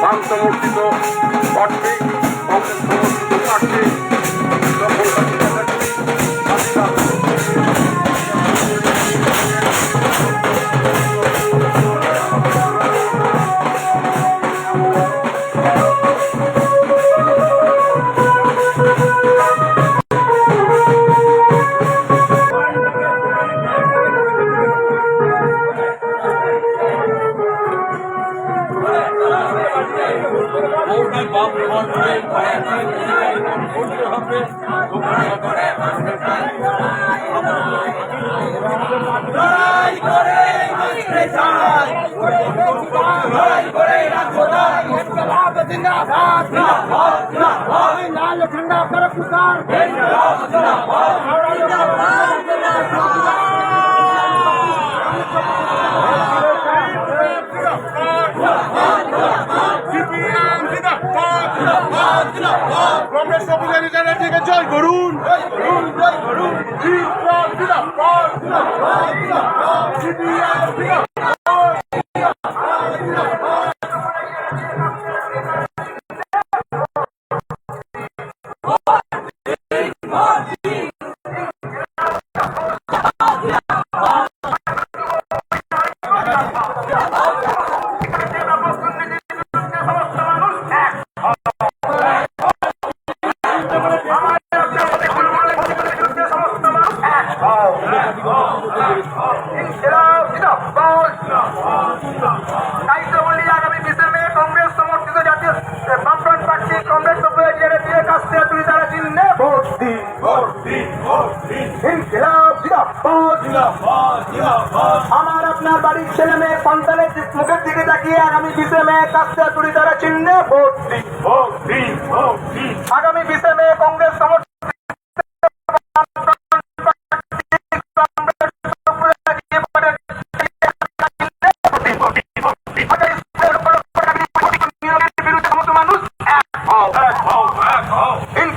বাম সমর্থিত বউটা বাপ মন্ত্রে করতে করে বাঁচতে করে। পুকার জয় করুন। আগামী বিশে মে কংগ্রেস সমর্থিত জাতীয় পার্টি কংগ্রেস দিয়ে কাছে তুই তারা চিহ্নে ভোট দিন ইনকিলাব জিন্দাবাদ। আমার আপনার বাড়ির ছেলে মেয়ে সন্তানের মুখের দিকে তাকিয়ে আগামী বিশে মে কাছে তুই তারা চিহ্নে ভোট দিন মে